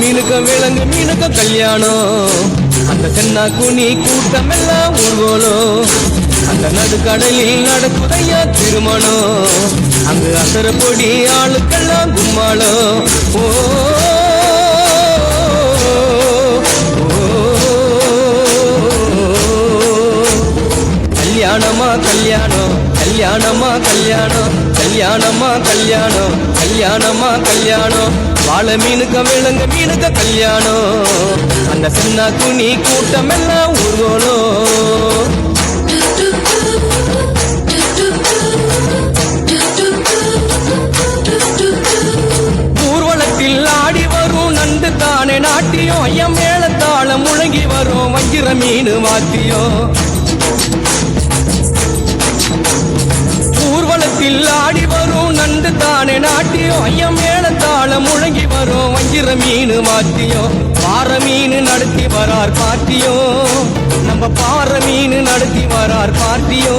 மீனுக்க விலங்கு மீனுக்க கல்யாணம். அந்த சென்னா குனி கூட்டம் எல்லாம் ஊர்வலம் அந்த நடுக்கடலில் நடக்குதையா திருமணம் அங்கு அசர பொடி ஆளுக்கெல்லாம் கும்மாளோ ஓ கல்யாணமா கல்யாணம் கல்யாணமா கல்யாணம்? கல்யாணமா கல்யாணம்? கல்யாணமா கல்யாணம்? வாழ மீனுக்க விளங்க மீனுக்க கல்யாணம்? அந்த சின்ன துணி கூட்டம் எல்லாம் ஊர்வலம் ஊர்வலத்தில் ஆடி வரும் நண்டு தானே நாட்டியம் ஐயம் தாளம் முழங்கி வரும் வஞ்சிர மீன் வாத்தியம் ஊர்வலத்தில் ஆடி வரும் நண்டு தானே நாட்டியம். ஐயம் மேளத்தாளம் முழங்கி வரும் வஞ்சிர மீன் மாத்தியோ பாற மீன் நடத்தி வரார் பாட்டியோ நம்ம பாற மீன் நடத்தி வரார் பாட்டியோ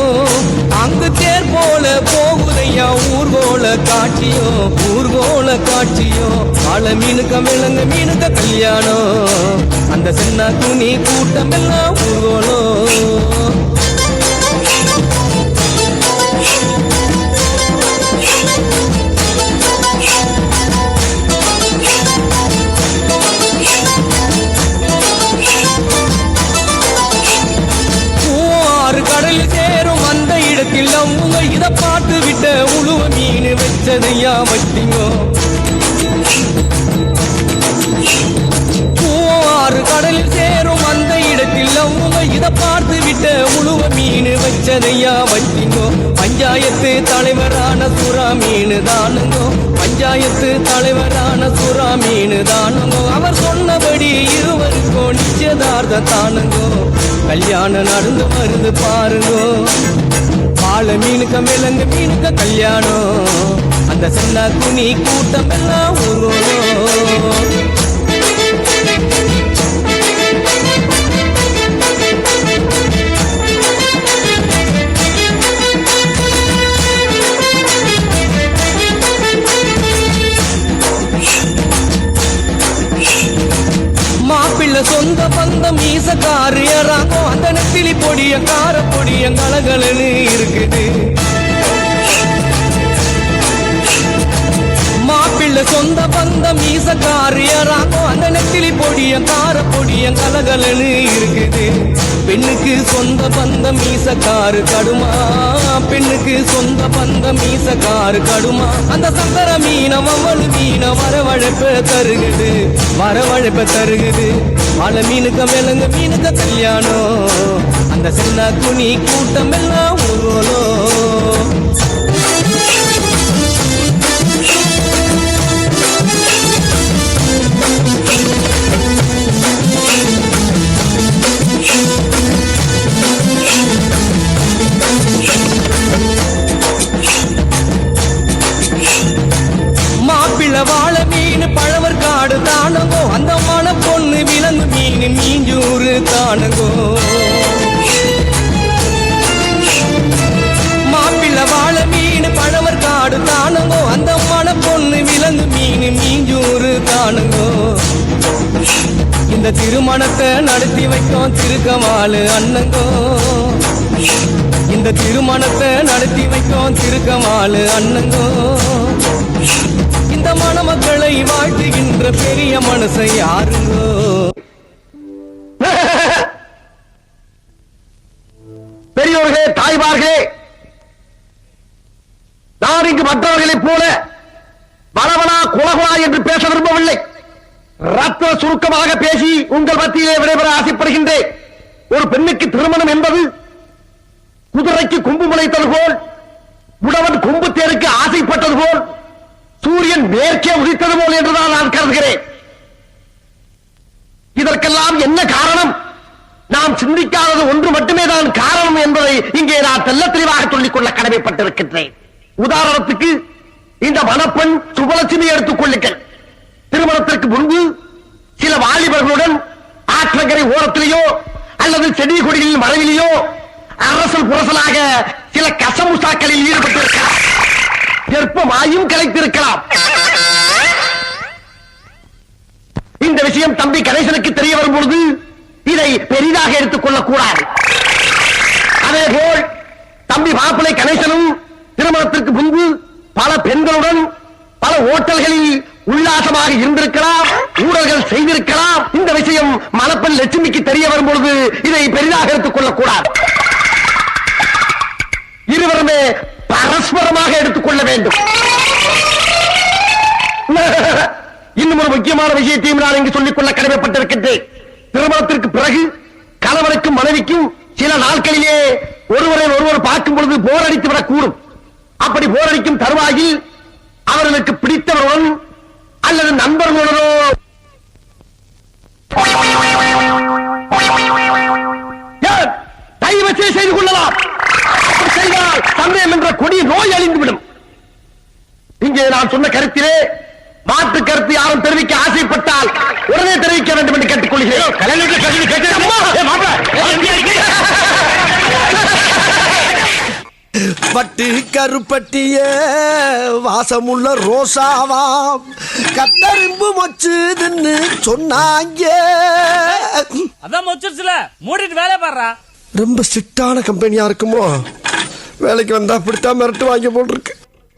அங்கு தேர் போல போகுதையா ஊர்கோல காட்சியோ ஊர்கோல காட்சியோ ஆள மீனுக்க விலங்கு மீனுக்க கல்யாணம். அந்த சின்ன துணி கூட்டம் எல்லாம் ஊர்கோலோ வச்சதையா வச்சிங்கோ கடலில் சேரும் அந்த இடத்தில் அவங்க இதை பார்த்து விட்ட முழுவ மீன் வச்சதையா வச்சிங்கோ. பஞ்சாயத்து தலைவரான சுறா மீன் தானுங்கோ. பஞ்சாயத்து தலைவரான சுறா மீன் தானுங்கோ. அவர் சொன்னபடி இருவருக்கும் நிச்சயதார்த்த தானுங்கோ. கல்யாணம் நடந்து வருது பாருங்கோ. பால மீனுக்க மிளங்கு மீனுக்க கல்யாணம். அந்த சின்ன துணி கூட்டம் எல்லாம் ஊர்வலம் மாப்பிள்ளை சொந்த பந்தம் மீசக்காரு ஏறாங்கோ அந்த நெத்திலி பொடிய கார பொடிய கலகலன்னு இருக்குது. சொந்த பந்தம் மீசக்காரு ஏறாங்கோ அந்த நெத்திலி பொடியம் கார பொடியம் கலகலன்னு இருக்குது. பெண்ணுக்கு சொந்த பந்தம் மீசக்காரு கடுமா? பெண்ணுக்கு சொந்த பந்தம் மீசக்காரு கடுமா? அந்த சந்தர மீனம் அவள் மீன வரவழைப்ப தருகுது. வரவழைப்ப தருகுது. மழை மீனுக்க விலங்கு மீனுக்க கல்யாணம். அந்த சின்ன துணி கூட்டம் எல்லாம் ஊர்வலம். இந்த திருமணத்தை நடத்தி வைக்கும் திருக்கமாலு அண்ணங்கோ. இந்த திருமணத்தை நடத்தி வைக்கும் திருக்கமாலு அண்ணங்கோ. இந்த மணமக்களை வாழ்த்துகின்ற பெரிய மனசை யாருங்கோ. பெரியோர்களே தாய்மார்களே நான் இங்கு மற்றவர்களைப் போல வளவனா குலகுலா என்று பேச விரும்பவில்லை. ரத்ன சுருக்கமாக பேசி உங்கள் மத்தியிலே விடைபெற ஆசைப்படுகின்றேன். ஒரு பெண்ணுக்கு திருமணம் என்பது குதிரைக்கு கொம்பு முளைத்தது போல் உடவன் கொம்பு தேருக்கு ஆசைப்பட்டது போல் சூரியன் மேற்கே உதித்தது போல் என்றுதான் நான் கருதுகிறேன். இதற்கெல்லாம் என்ன காரணம்? நாம் சிந்திக்காதது ஒன்று மட்டுமே தான் காரணம் என்பதை இங்கே நான் தெல்ல தெளிவாக சொல்லிக் கொள்ள கடமைப்பட்டிருக்கின்றேன். உதாரணத்துக்கு இந்த மணப்பெண் சுபலட்சுமி எடுத்துக் கொள்ளுங்கள். திருமணத்திற்கு முன்பு சில வாலிபர்களுடன் ஆற்றங்கரை ஓரத்திலேயோ அல்லது செடி கொடிகளின் மறைவிலேயோ அரசல் புரசலாக சில கசமுசாக்களில் ஈடுபட்டிருக்கலாம். கர்ப்பமாயும் கலைத்திருக்கலாம். இந்த விஷயம் தம்பி கணேசனுக்கு தெரிய வரும் பொழுது இதை பெரிதாக எடுத்துக் கொள்ளக் கூடாது அதேபோல் தம்பி மாப்பிளை கணேசனும் திருமணத்திற்கு முன்பு பல பெண்களுடன் பல ஓட்டல்களில் உல்லாசமாக இருந்திருக்கலாம் ஊழல்கள் செய்திருக்கலாம் இந்த விஷயம் பூமிக்கு தெரிய வரும் பொழுது இதை பெரிதாக எடுத்துக் கொள்ளக்கூடாது. இருவருமே பரஸ்பரமாக எடுத்துக்கொள்ள வேண்டும். இன்னும் ஒரு முக்கியமான விஷயத்தையும் நான் இங்கு சொல்லிக் கொள்ள கடமைப்பட்டிருக்கின்றேன். திருமணத்திற்கு பிறகு கணவனுக்கும் மனைவிக்கும் சில நாட்களிலே ஒருவரை ஒருவர் பார்க்கும் பொழுது போர் அடித்து விடக்கூடும். அப்படி போர் அடிக்கும் தருவாயில் அவர்களுக்கு பிடித்தவருடன் அல்லது நண்பர்களுடனோ சந்தேகம் என்ற கொடிய நோய் அழிந்துவிடும். இங்கே நான் சொன்ன கருத்திலே மாற்று கருத்து யாரும் தெரிவிக்க ஆசைப்பட்டால் உடனே தெரிவிக்க வேண்டும் என்று கேட்டுக்கொள்கிறேன்? பட்டு கருப்பட்டிய வாசமுள்ள ரோசாவாம் கத்தரிம்பு மொச்சுதுன்னு சொன்னாங்க. அதான் மொச்சிருச்சுல. மூடிட்டு வேலைய பாடுறா. ரொம்ப ஸ்ட்ரிக்டான கம்பெனியா இருக்குமோ? வேலைக்கு வந்தால் அப்படித்தான் மிரட்டு வாங்கி போட்டிருக்கு.